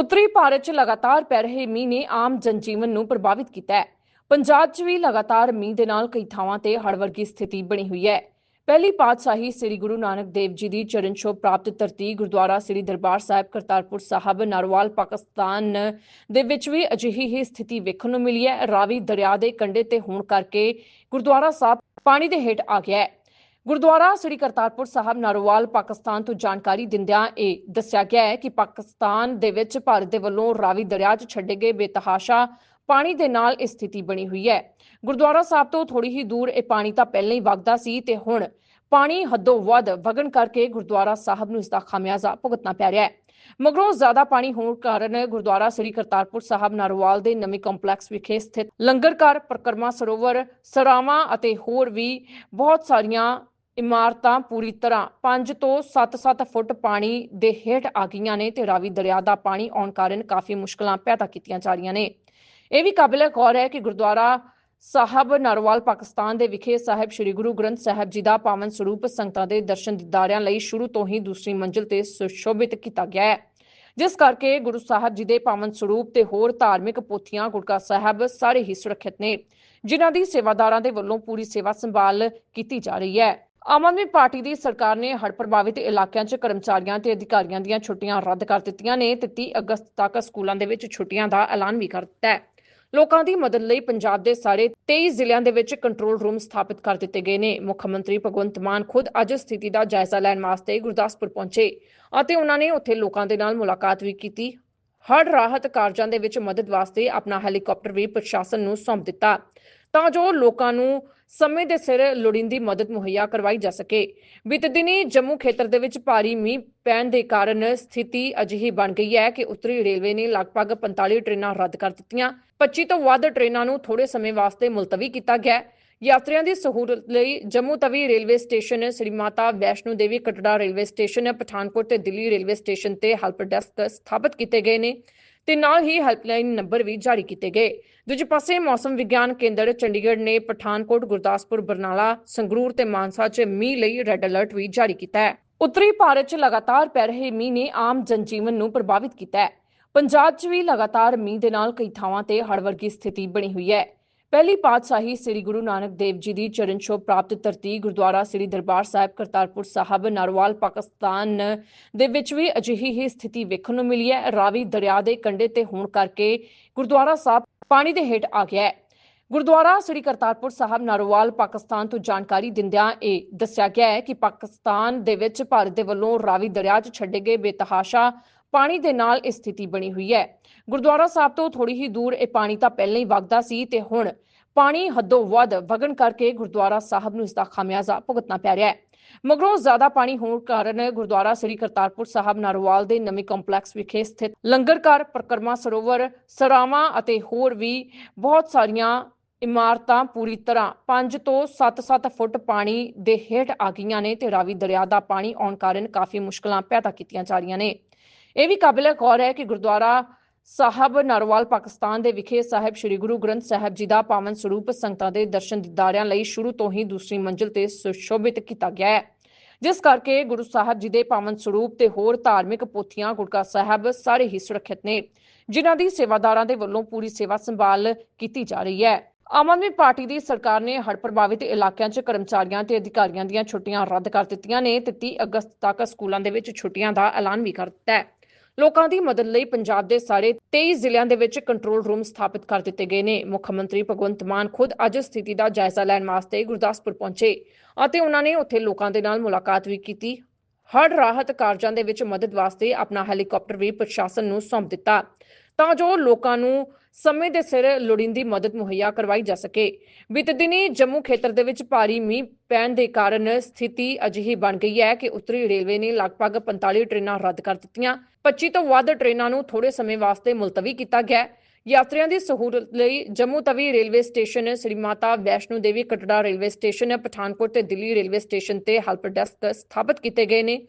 ਉੱਤਰੀ ਭਾਰਤ 'ਚ ਲਗਾਤਾਰ ਪੈ ਰਹੇ ਮੀਂਹ ਨੇ ਆਮ ਜਨਜੀਵਨ ਨੂੰ ਪ੍ਰਭਾਵਿਤ ਕੀਤਾ ਹੈ। ਪੰਜਾਬ 'ਚ ਵੀ ਲਗਾਤਾਰ ਮੀਂਹ ਦੇ ਨਾਲ ਕਈ ਥਾਵਾਂ ਤੇ ਹੜ੍ਹ ਵਰਗੀ ਸਥਿਤੀ ਬਣੀ ਹੋਈ ਹੈ। ਪਹਿਲੀ ਪਾਤਸ਼ਾਹੀ ਸ੍ਰੀ ਗੁਰੂ ਨਾਨਕ ਦੇਵ ਜੀ ਦੀ ਚਰਨ ਛੋਹ ਪ੍ਰਾਪਤ ਧਰਤੀ ਗੁਰਦੁਆਰਾ ਸ੍ਰੀ ਦਰਬਾਰ ਸਾਹਿਬ ਕਰਤਾਰਪੁਰ ਸਾਹਿਬ, ਨਰਵਾਲ, ਪਾਕਿਸਤਾਨ ਦੇ ਵਿੱਚ ਵੀ ਅਜਿਹੀ ਹੀ ਸਥਿਤੀ ਵੇਖਣ ਨੂੰ ਮਿਲੀ ਹੈ। ਰਾਵੀ ਦਰਿਆ ਦੇ ਕੰਢੇ ਤੇ ਹੋਣ ਕਰਕੇ ਗੁਰਦੁਆਰਾ ਸਾਹਿਬ ਪਾਣੀ ਦੇ ਹੇਠ ਆ ਗਿਆ ਹੈ। ਗੁਰਦੁਆਰਾ ਸ੍ਰੀ ਕਰਤਾਰਪੁਰ ਸਾਹਿਬ ਨਾਰੋਵਾਲ, ਪਾਕਿਸਤਾਨ ਤੋਂ ਜਾਣਕਾਰੀ ਦਿੰਦਿਆਂ ਇਹ ਦੱਸਿਆ ਗਿਆ ਹੈ ਕਿ ਪਾਕਿਸਤਾਨ ਦੇ ਵਿੱਚ ਭਾਰਤ ਦੇ ਵੱਲੋਂ ਰਾਵੀ ਦਰਿਆ 'ਚ ਛੱਡੇ ਗਏ ਬੇਤਹਾਸ਼ਾ ਪਾਣੀ ਦੇ ਨਾਲ ਇਹ ਸਥਿਤੀ ਬਣੀ ਹੋਈ ਹੈ। ਗੁਰਦੁਆਰਾ ਸਾਹਿਬ ਤੋਂ ਥੋੜੀ ਹੀ ਦੂਰ ਇਹ ਪਾਣੀ ਤਾਂ ਪਹਿਲਾਂ ਹੀ ਵਗਦਾ ਸੀ ਤੇ ਹੁਣ ਪਾਣੀ ਹੱਦੋਂ ਵੱਧ ਵਗਣ ਕਰਕੇ ਗੁਰਦੁਆਰਾ ਸਾਹਿਬ ਨੂੰ ਇਸ ਦਾ ਖਾਮਿਆਜ਼ਾ ਭੁਗਤਣਾ ਪੈ ਰਿਹਾ ਹੈ। ਮਗਰੋਂ ਜ਼ਿਆਦਾ ਪਾਣੀ ਹੋਣ ਕਾਰਨ ਗੁਰਦੁਆਰਾ ਸ੍ਰੀ ਕਰਤਾਰਪੁਰ ਸਾਹਿਬ ਨਾਰੋਵਾਲ ਦੇ ਨਵੇਂ ਕੰਪਲੈਕਸ ਵਿਖੇ ਸਥਿਤ ਲੰਗਰ ਘਰ, ਪ੍ਰਕਰਮਾ ਸਰੋਵਰ, ਸਰਾਵਾਂ ਅਤੇ ਹੋਰ ਵੀ ਬਹੁਤ ਸਾਰੀਆਂ ਇਮਾਰਤਾਂ ਪੂਰੀ ਤਰ੍ਹਾਂ 5 ਤੋਂ 7-7 ਫੁੱਟ ਪਾਣੀ ਦੇ ਹੇਠ ਆ ਗਈਆਂ ਨੇ ਤੇ ਰਾਵੀ ਦਰਿਆ ਦਾ ਪਾਣੀ ਆਉਣ ਕਾਰਨ ਕਾਫੀ ਮੁਸ਼ਕਲਾਂ ਪੈਦਾ ਕੀਤੀਆਂ ਜਾ ਰਹੀਆਂ ਨੇ। ਇਹ ਵੀ ਕਾਬਿਲ ਗੌਰ ਹੈ ਕਿ ਗੁਰਦੁਆਰਾ ਸਾਹਿਬ ਨਰਵਾਲ, ਪਾਕਿਸਤਾਨ ਦੇ ਵਿਖੇ ਸਾਹਿਬ ਸ੍ਰੀ ਗੁਰੂ ਗ੍ਰੰਥ ਸਾਹਿਬ ਜੀ ਦਾ ਪਾਵਨ ਸਰੂਪ ਸੰਗਤਾਂ ਦੇ ਦਰਸ਼ਨ ਦੀਦਾਰਿਆਂ ਲਈ ਸ਼ੁਰੂ ਤੋਂ ਹੀ ਦੂਸਰੀ ਮੰਜ਼ਿਲ ਤੇ ਸੁਸ਼ੋਭਿਤ ਕੀਤਾ ਗਿਆ ਹੈ। ਜਿਸ ਕਰਕੇ ਗੁਰੂ ਸਾਹਿਬ ਜੀ ਦੇ ਪਾਵਨ ਸਰੂਪ ਤੇ ਹੋਰ ਧਾਰਮਿਕ ਪੋਥੀਆਂ ਗੁਰਕਾ ਸਾਹਿਬ ਸਾਰੇ ਹੀ ਸੁਰੱਖਿਅਤ ਨੇ, ਜਿਨ੍ਹਾਂ ਦੀ ਸੇਵਾਦਾਰਾਂ ਦੇ ਵੱਲੋਂ ਪੂਰੀ ਸੇਵਾ ਸੰਭਾਲ ਕੀਤੀ ਜਾ ਰਹੀ ਹੈ। ਆਮ ਆਦਮੀ ਪਾਰਟੀ ਦੀ ਸਰਕਾਰ ਨੇ ਹੜ੍ਹ ਪ੍ਰਭਾਵਿਤ ਇਲਾਕਿਆਂ 'ਚ ਕਰਮਚਾਰੀਆਂ ਤੇ ਅਧਿਕਾਰੀਆਂ ਦੀਆਂ ਛੁੱਟੀਆਂ ਰੱਦ ਕਰ ਦਿੱਤੀਆਂ ਨੇ ਤੇ 30 ਅਗਸਤ ਤੱਕ ਸਕੂਲਾਂ ਦੇ ਵਿੱਚ ਛੁੱਟੀਆਂ ਦਾ ਐਲਾਨ ਵੀ ਕਰ ਦਿੱਤਾ ਹੈ। ਲੋਕਾਂ ਦੀ ਮਦਦ ਲਈ ਪੰਜਾਬ ਦੇ ਸਾਰੇ 23 ਜ਼ਿਲ੍ਹਿਆਂ ਦੇ ਵਿੱਚ ਕੰਟਰੋਲ ਰੂਮ ਸਥਾਪਿਤ ਕਰ ਦਿੱਤੇ ਗਏ ਨੇ। ਮੁੱਖ ਮੰਤਰੀ ਭਗਵੰਤ ਮਾਨ ਖੁਦ ਅੱਜ ਸਥਿਤੀ ਦਾ ਜਾਇਜ਼ਾ ਲੈਣ ਵਾਸਤੇ ਗੁਰਦਾਸਪੁਰ ਪਹੁੰਚੇ ਅਤੇ ਉਹਨਾਂ ਨੇ ਉੱਥੇ ਲੋਕਾਂ ਦੇ ਨਾਲ ਮੁਲਾਕਾਤ ਵੀ ਕੀਤੀ। ਹੜ ਰਾਹਤ ਕਾਰਜਾਂ ਦੇ ਵਿੱਚ ਮਦਦ ਵਾਸਤੇ ਆਪਣਾ ਹੈਲੀਕਾਪਟਰ ਵੀ ਪ੍ਰਸ਼ਾਸਨ ਨੂੰ ਸੌਂਪ ਦਿੱਤਾ। ਤਾਂ ਜੋ ਲੋਕਾਂ ਨੂੰ ਸਮੇਂ ਦੇ ਸਿਰ ਲੋੜੀਂਦੀ ਮਦਦ ਮੁਹੱਈਆ ਕਰਵਾਈ ਜਾ ਸਕੇ। ਬੀਤੇ ਦਿਨੀ ਜੰਮੂ ਖੇਤਰ ਦੇ ਵਿੱਚ ਭਾਰੀ ਮੀਂਹ ਪੈਣ ਦੇ ਕਾਰਨ ਸਥਿਤੀ ਅਜਿਹੀ ਬਣ ਗਈ ਹੈ ਕਿ ਉੱਤਰੀ ਰੇਲਵੇ ਨੇ ਲਗਭਗ 45 ਟ੍ਰੇਨਾਂ ਰੱਦ ਕਰ ਦਿੱਤੀਆਂ। 25 ਤੋਂ ਵੱਧ ਟ੍ਰੇਨਾਂ ਨੂੰ ਥੋੜੇ ਸਮੇਂ ਵਾਸਤੇ ਮੁਲਤਵੀ ਕੀਤਾ ਗਿਆ ਯਾਤਰੀਆਂ ਦੀ ਸਹੂਲਤ ਲਈ Jammu Tawi railway station, Shri Mata Vaishno Devi Katra railway station, Pathankot ਤੇ ਦਿੱਲੀ ਰੇਲਵੇ ਸਟੇਸ਼ਨ ਤੇ ਹੈਲਪ ਡੈਸਕ ਸਥਾਪਿਤ ਕੀਤੇ ਗਏ ਨੇ। ਤੇ ਨਾਲ ਹੀ ਹੈਲਪਲਾਈਨ ਨੰਬਰ ਵੀ ਜਾਰੀ ਕੀਤੇ ਗਏ। ਦੂਜੇ ਪਾਸੇ ਮੌਸਮ ਵਿਗਿਆਨ ਕੇਂਦਰ ਚੰਡੀਗੜ੍ਹ ਨੇ ਪਠਾਨਕੋਟ, ਗੁਰਦਾਸਪੁਰ, ਬਰਨਾਲਾ, ਸੰਗਰੂਰ ਤੇ ਮਾਨਸਾ 'ਚ ਮੀਂਹ ਲਈ ਰੈੱਡ ਅਲਰਟ ਵੀ ਜਾਰੀ ਕੀਤਾ ਹੈ। ਉੱਤਰੀ ਭਾਰਤ 'ਚ ਲਗਾਤਾਰ ਪੈ ਰਹੇ ਮੀਂਹ ਨੇ ਆਮ ਜਨਜੀਵਨ ਨੂੰ ਪ੍ਰਭਾਵਿਤ ਕੀਤਾ ਹੈ। ਪੰਜਾਬ 'ਚ ਵੀ ਲਗਾਤਾਰ ਮੀਂਹ ਦੇ ਨਾਲ ਕਈ ਥਾਵਾਂ ਤੇ ਹੜ੍ਹ ਵਰਗੀ ਸਥਿਤੀ ਬਣੀ ਹੋਈ ਹੈ। ਪਹਿਲੀ ਪਾਤਸ਼ਾਹੀ ਸ੍ਰੀ ਗੁਰੂ ਨਾਨਕ ਦੇਵ ਜੀ ਦੀ ਚਰਨ ਛੋਹ ਪ੍ਰਾਪਤ ਧਰਤੀ ਗੁਰਦੁਆਰਾ ਸ੍ਰੀ ਦਰਬਾਰ ਸਾਹਿਬ ਕਰਤਾਰਪੁਰ ਸਾਹਿਬ, ਨਰਵਾਲ, ਪਾਕਿਸਤਾਨ ਦੇ ਵਿੱਚ ਵੀ ਅਜਿਹੀ ਹੀ ਸਥਿਤੀ ਵੇਖਣ ਨੂੰ ਮਿਲੀ ਹੈ। ਰਾਵੀ ਦਰਿਆ ਦੇ ਕੰਢੇ ਤੇ ਹੋਣ ਕਰਕੇ ਗੁਰਦੁਆਰਾ ਸਾਹਿਬ ਪਾਣੀ ਦੇ ਹੇਠ ਆ ਗਿਆ ਹੈ। ਗੁਰਦੁਆਰਾ ਸ੍ਰੀ ਕਰਤਾਰਪੁਰ ਸਾਹਿਬ, ਨਾਰੋਵਾਲ, ਪਾਕਿਸਤਾਨ ਤੋਂ ਜਾਣਕਾਰੀ ਦਿੰਦਿਆਂ ਇਹ ਦੱਸਿਆ ਗਿਆ ਹੈ ਕਿ ਪਾਕਿਸਤਾਨ ਦੇ ਵਿੱਚ ਭਾਰਤ ਦੇ ਵੱਲੋਂ ਰਾਵੀ ਦਰਿਆ 'ਚ ਛੱਡੇ ਗਏ ਬੇਤਹਾਸ਼ਾ ਪਾਣੀ ਦੇ ਨਾਲ ਇਹ ਸਥਿਤੀ ਬਣੀ ਹੋਈ ਹੈ। ਗੁਰਦੁਆਰਾ ਸਾਹਿਬ ਤੋਂ ਥੋੜੀ ਹੀ ਦੂਰ ਇਹ ਪਾਣੀ ਤਾਂ ਪਹਿਲਾਂ ਹੀ ਵਗਦਾ ਸੀ ਤੇ ਹੁਣ ਪਾਣੀ ਹੱਦੋਂ ਵੱਧ ਵਗਣ ਕਰਕੇ ਗੁਰਦੁਆਰਾ ਸਾਹਿਬ ਨੂੰ ਇਸ ਦਾ ਖਾਮਿਆਜ਼ਾ ਭੁਗਤਣਾ ਪੈ ਰਿਹਾ ਹੈ। ਮਗਰੋਂ ਜ਼ਿਆਦਾ ਪਾਣੀ ਹੋਣ ਕਾਰਨ ਗੁਰਦੁਆਰਾ ਸ੍ਰੀ ਕਰਤਾਰਪੁਰ ਸਾਹਿਬ ਨਾਰੋਵਾਲ ਦੇ ਨਵੇਂ ਕੰਪਲੈਕਸ ਵਿਖੇ ਸਥਿਤ ਲੰਗਰਕਾਰ ਪ੍ਰਕਰਮਾ ਸਰੋਵਰ, ਸਰਾਵਾਂ ਅਤੇ ਹੋਰ ਵੀ ਬਹੁਤ ਸਾਰੀਆਂ ਇਮਾਰਤਾਂ ਪੂਰੀ ਤਰ੍ਹਾਂ 5 ਤੋਂ 7-7 ਫੁੱਟ ਪਾਣੀ ਦੇ ਹੇਠ ਆ ਗਈਆਂ ਨੇ ਤੇ ਰਾਵੀ ਦਰਿਆ ਦਾ ਪਾਣੀ ਆਉਣ ਕਾਰਨ ਕਾਫੀ ਮੁਸ਼ਕਲਾਂ ਪੈਦਾ ਕੀਤੀਆਂ ਜਾ ਰਹੀਆਂ ਨੇ। ਇਹ ਵੀ ਕਾਬਿਲ ਗੌਰ ਹੈ ਕਿ ਗੁਰਦੁਆਰਾ ਸਾਹਿਬ ਨਰਵਾਲ ਪਾਕਿਸਤਾਨ ਦੇ ਵਿਖੇ ਸਾਹਿਬ ਸ੍ਰੀ ਗੁਰੂ ਗ੍ਰੰਥ ਸਾਹਿਬ ਜੀ ਦਾ ਪਾਵਨ ਸਰੂਪ ਸੰਗਤਾਂ ਦੇ ਦਰਸ਼ਨ ਦੀਦਾਰਿਆਂ ਲਈ ਸ਼ੁਰੂ ਤੋਂ ਹੀ ਦੂਸਰੀ ਮੰਜ਼ਿਲ ਤੇ ਸੁਸ਼ੋਭਿਤ ਕੀਤਾ ਗਿਆ ਹੈ। ਜਿਸ ਕਰਕੇ ਗੁਰੂ ਸਾਹਿਬ ਜੀ ਦੇ ਪਾਵਨ ਸਰੂਪ ਤੇ ਹੋਰ ਧਾਰਮਿਕ ਪੋਥੀਆਂ ਗੁਰਕਾ ਸਾਹਿਬ ਸਾਰੇ ਹੀ ਸੁਰੱਖਿਅਤ ਨੇ, ਜਿਨ੍ਹਾਂ ਦੀ ਸੇਵਾਦਾਰਾਂ ਦੇ ਵੱਲੋਂ ਪੂਰੀ ਸੇਵਾ ਸੰਭਾਲ ਕੀਤੀ ਜਾ ਰਹੀ ਹੈ। ਆਮ ਆਦਮੀ ਪਾਰਟੀ ਦੀ ਸਰਕਾਰ ਨੇ ਹੜ੍ਹ ਪ੍ਰਭਾਵਿਤ ਇਲਾਕਿਆਂ 'ਚ ਕਰਮਚਾਰੀਆਂ ਤੇ ਅਧਿਕਾਰੀਆਂ ਦੀਆਂ ਛੁੱਟੀਆਂ ਰੱਦ ਕਰ ਦਿੱਤੀਆਂ ਨੇ ਤੇ 30 ਅਗਸਤ ਤੱਕ ਸਕੂਲਾਂ ਦੇ ਵਿੱਚ ਛੁੱਟੀਆਂ ਦਾ ਐਲਾਨ ਵੀ ਕਰ ਦਿੱਤਾ ਹੈ। ਲੋਕਾਂ ਦੀ ਮਦਦ ਲਈ ਪੰਜਾਬ ਦੇ ਸਾਰੇ 23 ਜ਼ਿਲ੍ਹਿਆਂ ਦੇ ਵਿੱਚ ਕੰਟਰੋਲ ਰੂਮ ਸਥਾਪਿਤ ਕਰ ਦਿੱਤੇ ਗਏ ਨੇ। ਮੁੱਖ ਮੰਤਰੀ ਭਗਵੰਤ ਮਾਨ ਖੁਦ ਅੱਜ ਸਥਿਤੀ ਦਾ ਜਾਇਜ਼ਾ ਲੈਣ ਵਾਸਤੇ ਗੁਰਦਾਸਪੁਰ ਪਹੁੰਚੇ ਅਤੇ ਉਹਨਾਂ ਨੇ ਉੱਥੇ ਲੋਕਾਂ ਦੇ ਨਾਲ ਮੁਲਾਕਾਤ ਵੀ ਕੀਤੀ। ਹੜ੍ਹ ਰਾਹਤ ਕਾਰਜਾਂ ਦੇ ਵਿੱਚ ਮਦਦ ਵਾਸਤੇ ਆਪਣਾ ਹੈਲੀਕਾਪਟਰ ਵੀ ਪ੍ਰਸ਼ਾਸਨ ਨੂੰ ਸੌਂਪ ਦਿੱਤਾ। ਤਾਂ ਜੋ ਲੋਕਾਂ ਨੂੰ ਸਮੇਂ ਦੇ ਸਿਰ ਲੋੜੀਂਦੀ ਮਦਦ ਮੁਹੱਈਆ ਕਰਵਾਈ ਜਾ ਸਕੇ। ਬੀਤੇ ਦਿਨੀ ਜੰਮੂ ਖੇਤਰ ਦੇ ਵਿੱਚ ਭਾਰੀ ਮੀਂਹ ਪੈਣ ਦੇ ਕਾਰਨ ਸਥਿਤੀ ਅਜਿਹੀ ਬਣ ਗਈ ਹੈ ਕਿ ਉੱਤਰੀ ਰੇਲਵੇ ਨੇ ਲਗਭਗ 45 ਟ੍ਰੇਨਾਂ ਰੱਦ ਕਰ ਦਿੱਤੀਆਂ। 25 ਤੋਂ ਵੱਧ ਟ੍ਰੇਨਾਂ ਨੂੰ ਥੋੜੇ ਸਮੇਂ ਵਾਸਤੇ ਮੁਲਤਵੀ ਕੀਤਾ ਗਿਆ ਯਾਤਰੀਆਂ ਦੀ ਸਹੂਲਤ ਲਈ Jammu Tawi railway station, Shri Mata Vaishno Devi Katra railway station, Pathankot ਤੇ ਦਿੱਲੀ ਰੇਲਵੇ ਸਟੇਸ਼ਨ ਤੇ ਹੈਲਪ ਡੈਸਕ ਸਥਾਪਿਤ ਕੀਤੇ ਗਏ ਨੇ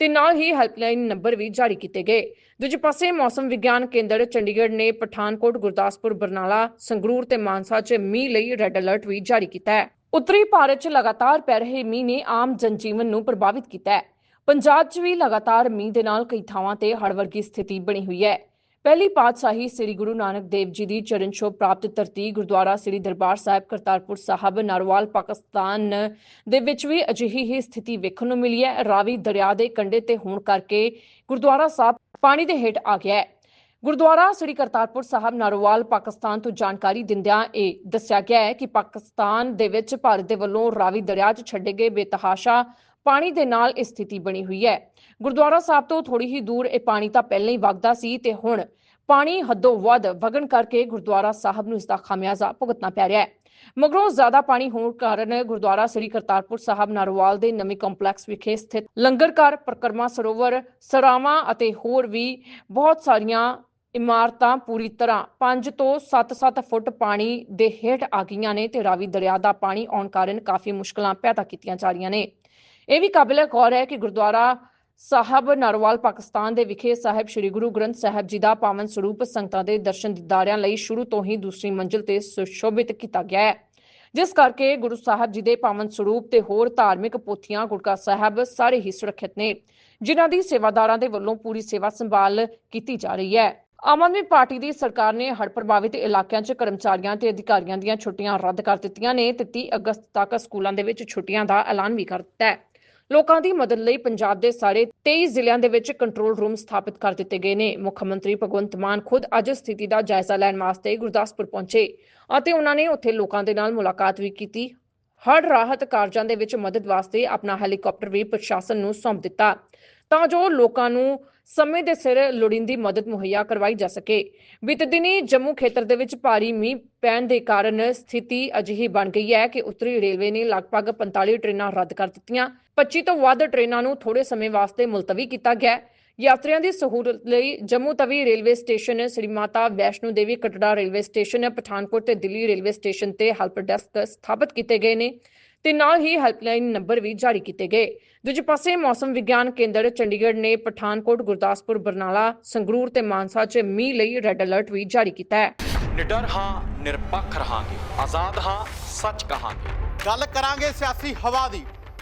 ਤੇ ਨਾਲ ਹੀ ਹੈਲਪਲਾਈਨ ਨੰਬਰ ਵੀ ਜਾਰੀ ਕੀਤੇ ਗਏ। ਦੂਜੇ ਪਾਸੇ ਮੌਸਮ ਵਿਗਿਆਨ ਕੇਂਦਰ ਚੰਡੀਗੜ੍ਹ ਨੇ ਪਠਾਨਕੋਟ, ਗੁਰਦਾਸਪੁਰ, ਬਰਨਾਲਾ, ਸੰਗਰੂਰ ਤੇ ਮਾਨਸਾ 'ਚ ਮੀਂਹ ਲਈ ਰੈੱਡ ਅਲਰਟ ਵੀ ਜਾਰੀ ਕੀਤਾ ਹੈ। ਉੱਤਰੀ ਭਾਰਤ 'ਚ ਲਗਾਤਾਰ ਪੈ ਰਹੇ ਮੀਂਹ ਨੇ ਆਮ ਜਨਜੀਵਨ ਨੂੰ ਪ੍ਰਭਾਵਿਤ ਕੀਤਾ ਹੈ। ਪੰਜਾਬ 'ਚ ਵੀ ਲਗਾਤਾਰ ਮੀਂਹ ਦੇ ਨਾਲ ਕਈ ਥਾਵਾਂ ਤੇ ਹੜ੍ਹ ਵਰਗੀ ਸਥਿਤੀ ਬਣੀ ਹੋਈ ਹੈ। ਪਹਿਲੀ ਪਾਤਸ਼ਾਹੀ ਸ੍ਰੀ ਗੁਰੂ ਨਾਨਕ ਦੇਵ ਜੀ ਦੀ ਚਰਨ ਛੋਹ ਪ੍ਰਾਪਤ ਧਰਤੀ ਗੁਰਦੁਆਰਾ ਸ੍ਰੀ ਦਰਬਾਰ ਸਾਹਿਬ ਕਰਤਾਰਪੁਰ ਸਾਹਿਬ, ਨਾਰਵਾਲ, ਪਾਕਿਸਤਾਨ ਦੇ ਵਿੱਚ ਵੀ ਅਜਿਹੀ ਹੀ ਸਥਿਤੀ ਵੇਖਣ ਨੂੰ ਮਿਲੀ ਹੈ। ਰਾਵੀ ਦਰਿਆ ਦੇ ਕੰਢੇ ਤੇ ਹੋਣ ਕਰਕੇ ਗੁਰਦੁਆਰਾ ਸਾਹਿਬ ਪਾਣੀ ਦੇ ਹੇਠ ਆ ਗਿਆ ਹੈ। ਗੁਰਦੁਆਰਾ ਸ੍ਰੀ ਕਰਤਾਰਪੁਰ ਸਾਹਿਬ, ਨਾਰੋਵਾਲ, ਪਾਕਿਸਤਾਨ ਤੋਂ ਜਾਣਕਾਰੀ ਦਿੰਦਿਆਂ ਇਹ ਦੱਸਿਆ ਗਿਆ ਹੈ ਕਿ ਪਾਕਿਸਤਾਨ ਦੇ ਵਿੱਚ ਭਾਰਤ ਦੇ ਵੱਲੋਂ ਰਾਵੀ ਦਰਿਆ 'ਚ ਛੱਡੇ ਗਏ ਬੇਤਹਾਸ਼ਾ ਪਾਣੀ ਦੇ ਨਾਲ ਇਹ ਸਥਿਤੀ ਬਣੀ ਹੋਈ ਹੈ। ਗੁਰਦੁਆਰਾ ਸਾਹਿਬ ਤੋਂ ਥੋੜੀ ਹੀ ਦੂਰ ਇਹ ਪਾਣੀ ਤਾਂ ਪਹਿਲਾਂ ਹੀ ਵਗਦਾ ਸੀ ਤੇ ਹੁਣ ਪਾਣੀ ਹੱਦੋਂ ਵੱਧ ਵਗਣ ਕਰਕੇ ਗੁਰਦੁਆਰਾ ਸਾਹਿਬ ਨੂੰ ਇਸ ਦਾ ਖਾਮਿਆਜ਼ਾ ਭੁਗਤਣਾ ਪੈ ਰਿਹਾ ਹੈ। ਮਗਰੋਂ ਜ਼ਿਆਦਾ ਪਾਣੀ ਹੋਣ ਕਾਰਨ ਗੁਰਦੁਆਰਾ ਸ੍ਰੀ ਕਰਤਾਰਪੁਰ ਸਾਹਿਬ ਨਾਰੋਵਾਲ ਦੇ ਨਵੇਂ ਕੰਪਲੈਕਸ ਵਿਖੇ ਸਥਿਤ ਲੰਗਰਕਾਰ ਪ੍ਰਕਰਮਾ ਸਰੋਵਰ, ਸਰਾਵਾਂ ਅਤੇ ਹੋਰ ਵੀ ਬਹੁਤ ਸਾਰੀਆਂ ਇਮਾਰਤਾਂ ਪੂਰੀ ਤਰ੍ਹਾਂ 5 ਤੋਂ 7-7 ਫੁੱਟ ਪਾਣੀ ਦੇ ਹੇਠ ਆ ਗਈਆਂ ਨੇ ਤੇ ਰਾਵੀ ਦਰਿਆ ਦਾ ਪਾਣੀ ਆਉਣ ਕਾਰਨ ਕਾਫੀ ਮੁਸ਼ਕਲਾਂ ਪੈਦਾ ਕੀਤੀਆਂ ਜਾ ਰਹੀਆਂ ਨੇ। ਇਹ ਵੀ ਕਾਬਿਲ ਗੌਰ ਹੈ ਕਿ ਗੁਰਦੁਆਰਾ ਸਾਹਿਬ ਨਰਵਾਲ ਪਾਕਿਸਤਾਨ ਦੇ ਵਿਖੇ ਸਾਹਿਬ ਸ੍ਰੀ ਗੁਰੂ ਗ੍ਰੰਥ ਸਾਹਿਬ ਜੀ ਦਾ ਪਾਵਨ ਸਰੂਪ ਸੰਗਤਾਂ ਦੇ ਦਰਸ਼ਨ ਦੀਦਾਰਿਆਂ ਲਈ ਸ਼ੁਰੂ ਤੋਂ ਹੀ ਦੂਸਰੀ ਮੰਜ਼ਿਲ ਤੇ ਸੁਸ਼ੋਭਿਤ ਕੀਤਾ ਗਿਆ ਹੈ। ਜਿਸ ਕਰਕੇ ਗੁਰੂ ਸਾਹਿਬ ਜੀ ਦੇ ਪਾਵਨ ਸਰੂਪ ਤੇ ਹੋਰ ਧਾਰਮਿਕ ਪੋਥੀਆਂ ਗੁਰਕਾ ਸਾਹਿਬ ਸਾਰੇ ਹੀ ਸੁਰੱਖਿਅਤ ਨੇ, ਜਿਨ੍ਹਾਂ ਦੀ ਸੇਵਾਦਾਰਾਂ ਦੇ ਵੱਲੋਂ ਪੂਰੀ ਸੇਵਾ ਸੰਭਾਲ ਕੀਤੀ ਜਾ ਰਹੀ ਹੈ। ਆਮ ਆਦਮੀ ਪਾਰਟੀ ਦੀ ਸਰਕਾਰ ਨੇ ਹੜ੍ਹ ਪ੍ਰਭਾਵਿਤ ਇਲਾਕਿਆਂ 'ਚ ਕਰਮਚਾਰੀਆਂ ਤੇ ਅਧਿਕਾਰੀਆਂ ਦੀਆਂ ਛੁੱਟੀਆਂ ਰੱਦ ਕਰ ਦਿੱਤੀਆਂ ਨੇ ਤੇ 30 ਅਗਸਤ ਤੱਕ ਸਕੂਲਾਂ ਦੇ ਵਿੱਚ ਛੁੱਟੀਆਂ ਦਾ ਐਲਾਨ ਵੀ ਕਰ ਦਿੱਤਾ ਹੈ। ਲੋਕਾਂ ਦੀ ਮਦਦ ਲਈ ਪੰਜਾਬ ਦੇ ਸਾਰੇ 23 ਜ਼ਿਲ੍ਹਿਆਂ ਦੇ ਵਿੱਚ ਕੰਟਰੋਲ ਰੂਮ ਸਥਾਪਿਤ ਕਰ ਦਿੱਤੇ ਗਏ ਨੇ। ਮੁੱਖ ਮੰਤਰੀ ਭਗਵੰਤ ਮਾਨ ਖੁਦ ਅੱਜ ਸਥਿਤੀ ਦਾ ਜਾਇਜ਼ਾ ਲੈਣ ਵਾਸਤੇ ਗੁਰਦਾਸਪੁਰ ਪਹੁੰਚੇ ਅਤੇ ਉਹਨਾਂ ਨੇ ਉੱਥੇ ਲੋਕਾਂ ਦੇ ਨਾਲ ਮੁਲਾਕਾਤ ਵੀ ਕੀਤੀ। ਹੜ੍ਹ ਰਾਹਤ ਕਾਰਜਾਂ ਦੇ ਵਿੱਚ ਮਦਦ ਵਾਸਤੇ ਆਪਣਾ ਹੈਲੀਕਾਪਟਰ ਵੀ ਪ੍ਰਸ਼ਾਸਨ ਨੂੰ ਸੌਂਪ ਦਿੱਤਾ ਤਾਂ ਜੋ ਲੋਕਾਂ ਨੂੰ ਸਮੇਂ ਦੇ ਸਿਰ ਲੋੜੀਂਦੀ ਮਦਦ ਮੁਹੱਈਆ ਕਰਵਾਈ ਜਾ ਸਕੇ। ਬੀਤੇ ਦਿਨੀ ਜੰਮੂ ਖੇਤਰ ਦੇ ਵਿੱਚ ਭਾਰੀ ਮੀਂਹ ਪੈਣ ਦੇ ਕਾਰਨ ਸਥਿਤੀ ਅਜਿਹੀ ਬਣ ਗਈ ਹੈ ਕਿ ਉੱਤਰੀ ਰੇਲਵੇ ਨੇ ਲਗਭਗ 45 ਟ੍ਰੇਨਾਂ ਰੱਦ ਕਰ ਦਿੱਤੀਆਂ 25 ਤੋਂ ਵੱਧ ਟ੍ਰੇਨਾਂ ਨੂੰ ਥੋੜੇ ਸਮੇਂ ਵਾਸਤੇ ਮੁਲਤਵੀ ਕੀਤਾ ਗਿਆ ਹੈ। ਯਾਤਰੀਆਂ ਦੀ ਸਹੂਲਤ ਲਈ Jammu Tawi railway station Shri Mata Vaishno Devi Katra railway station Pathankot ਤੇ ਦਿੱਲੀ ਰੇਲਵੇ ਸਟੇਸ਼ਨ ਤੇ ਹੈਲਪ ਡੈਸਕ ਸਥਾਪਿਤ ਕੀਤੇ ਗਏ ਨੇ ਤੇ ਨਾਲ ਹੀ ਹੈਲਪਲਾਈਨ ਨੰਬਰ ਵੀ ਜਾਰੀ ਕੀਤੇ ਗਏ। ਦੂਜੇ ਪਾਸੇ ਮੌਸਮ ਵਿਗਿਆਨ ਕੇਂਦਰ ਚੰਡੀਗੜ੍ਹ ਨੇ ਪਠਾਨਕੋਟ ਗੁਰਦਾਸਪੁਰ ਬਰਨਾਲਾ ਸੰਗਰੂਰ ਤੇ ਮਾਨਸਾ 'ਚ ਮੀਂਹ ਲਈ ਰੈੱਡ ਅਲਰਟ ਵੀ ਜਾਰੀ ਕੀਤਾ ਹੈ। ਨਿਡਰ ਹਾਂ ਨਿਰਪੱਖ ਰਹਾਂਗੇ ਆਜ਼ਾਦ ਹਾਂ ਸੱਚ ਕਹਾਂਗੇ। ਗੱਲ ਕਰਾਂਗੇ ਸਿਆਸੀ ਹਵਾ ਦੀ।